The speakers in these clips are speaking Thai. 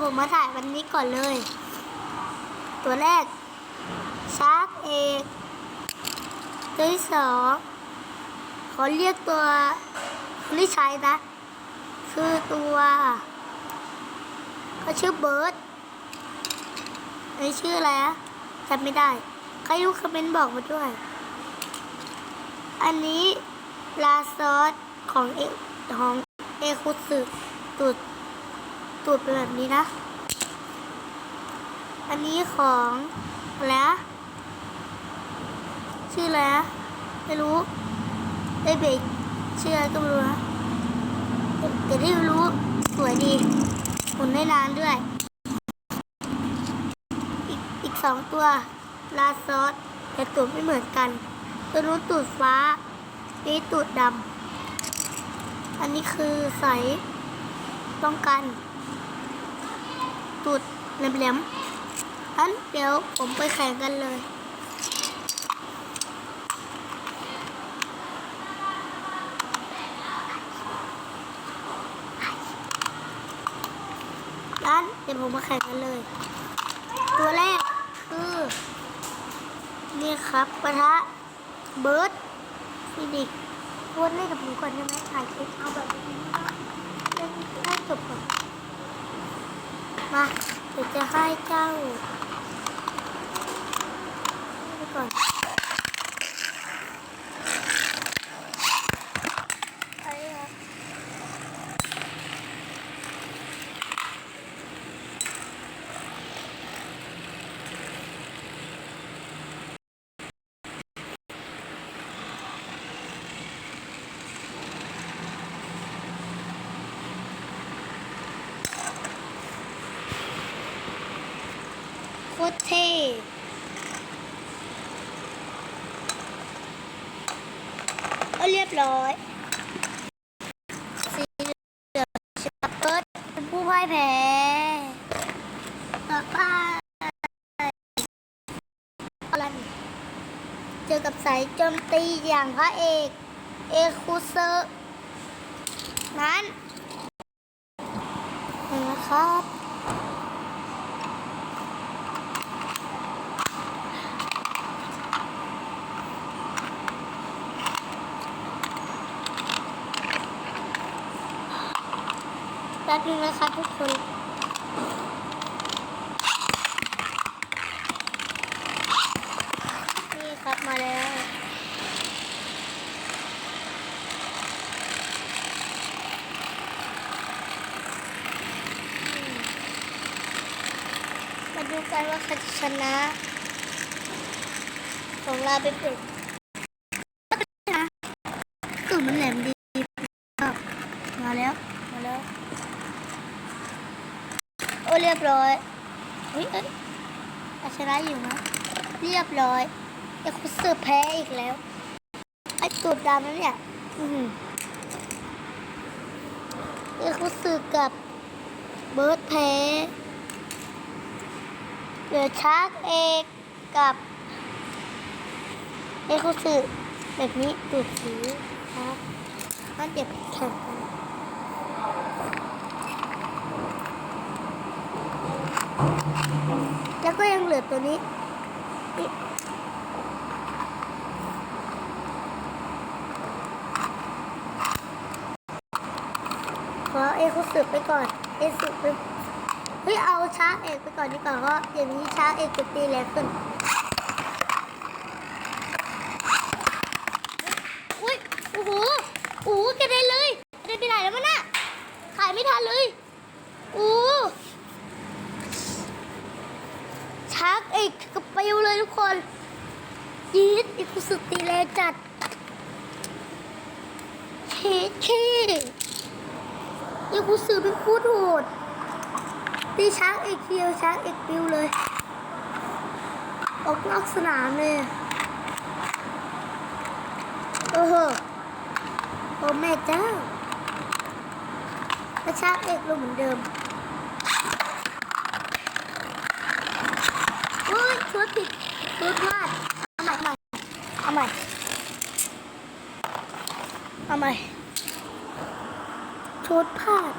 ผมมาถ่ายวันนี้ก่อนเลย ตัวแรกชาร์กเอกตัวที่สองขอเรียกตัวที่ใช้นะ คือตัวเขาชื่อเบิร์ดไอชื่ออะไรอะจำไม่ได้ ใครรู้คอมเมนต์บอกมาด้วย อันนี้ลาซอสของเอของเอคุสึตูด ตูดเป็นแบบนี้นะ อันนี้ของอะไรนะชื่ออะไรนะไม่รู้ไอเบกชื่ออะไรก็ไม่รู้นะแต่แต่ที่รู้สวยดีหมุนได้นานด้วย อีกอีกสองตัวลาซอสแต่ตูดไม่เหมือนกัน ตัวนู้นตูดฟ้านี่ตูดดำอันนี้คือใสป้องกัน ตูดแหลมๆอันเดี๋ยวผมไปแข่งกันเลยอันเดี๋ยวผมมาแข่งกันเลย ตัวแรกคือ นี่ครับปะทะเบิร์ดฟินิกพูดเล่นกับหนูก่อนได้ไหมถ่ายคลิปเอาแบบนี้เล่นให้จบก่อน มาเดี๋ยวจะให้เจ้าไปก่อน ตรเท่ก็เรียบร้อย สีเหลืองชัปเปิดเป็นผู้พ่ายแพ้ต่อไปเจอกับสายโจมตีอย่างพระเอก เอคูเซอร์ นั้นนะครับ ป๊บนึงนะคะทุกคนนี่ครับมาแล้วมาดูกันว่าใครจะชนะ ของลาไปเป็ดนะกลุ่มมันแหลมดีอ้าวมาแล้ว มาแล้ว โอ้เรียบร้อยเฮ้ยเอ้ยอาชนะอยู่นะเรียบร้อยไอ้คุณเสือแพ้อีกแล้ว ไอ้ตูดดำนั่นเนี่ย อือหือไอ้คุณเสือกับเบิร์ดแพ้เหลือชาร์กเอกกับไอ้คุณเสือแบบนี้ตูดสีครับมันเดี๋ยวไปแข่งกัน แล้วก็ยังเหลือตัวนี้ ขอเอคุสึไปก่อน เอสุไปเฮ้ยเอาช้าเอกไปก่อนดีกว่าเพราะอย่างนี้ช้าเอกจะตีแรงขึ้นอุ้ยโอ้โหโอ้โหกระเด็นเลยกระเด็นไปไหนแล้วมันน่ะขายไม่ทันเลยโอ้ ชักเอกกระปิวเลยทุกคนยีดอีกุสุตีแรงจัดเฮ้เท่อีกุสุเป็นพูดโหดตีชักเอกเคียวชักเอกปิวเลย ออกนอกสนามเลยโอ้โหโอ้แม่เจ้าแล้วชักเอกลงเหมือนเดิม เฮ้ยชุดผิดชุดพลาดเอาใหม่เอาใหม่เอาใหม่ชุดพลาด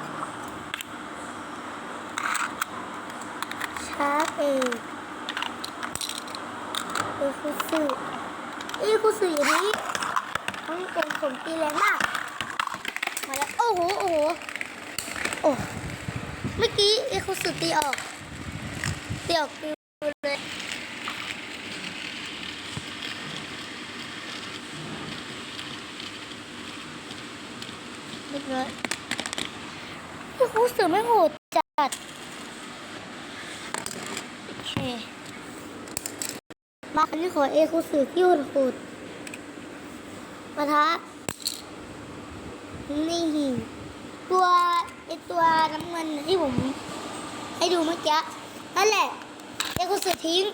ครับเอกเอกคุสึเอกคุสึอย่างนี้ต้องเป็นผมตีแรงมาก มาแล้ว โอ้โห โอ้โห โอ้ เมื่อกี้อกคุสึตีออกตีออกปิวเลย เรียบร้อยเอกคุสึไม่โหดจัด โอเคมาคันนี้ขอเอคุสึที่โหดโหดปะทะนี่ตัวไอตัวน้ำเงินที่ผมให้ดูเมื่อกี้นั่นแหละเอคุสึทิ้ง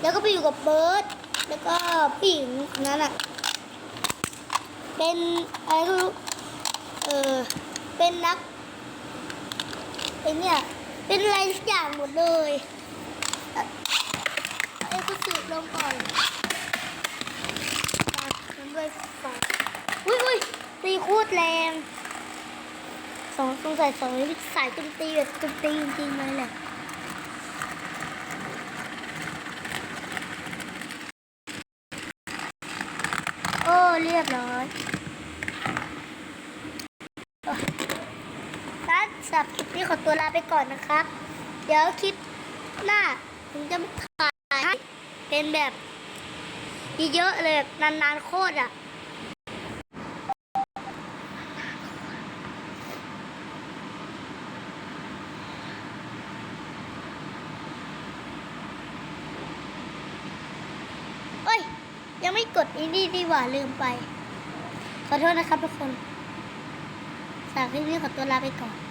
แล้วก็ไปอยู่กับเบิร์ดแล้วก็ผู้หญิงนั้นอะ เป็นอะไรก็รู้ เออ เป็นนักไอเนี่ย เป็นอะไรสักอย่างหมดเลยเอ่อเอคุสึลงก่อนมันด้วยฝากอุ้ยอุ้ยตีโคตรแรงสองสงสัยสองนี้สายจุมตีแบบจุมตีจริงๆเลยแหละโอ้เรียบร้อยร้านสับคลิปนี้ ขอตัวลาไปก่อนนะครับ เดี๋ยวคลิปหน้าผมจะถ่ายเป็นแบบเยอะๆเลยแบบนานๆโคตรอะเอ้ย ยังไม่กดอีนี่ดีกว่าลืมไป ขอโทษนะครับทุกคนสำหรับคลิปนี้ขอตัวลาไปก่อน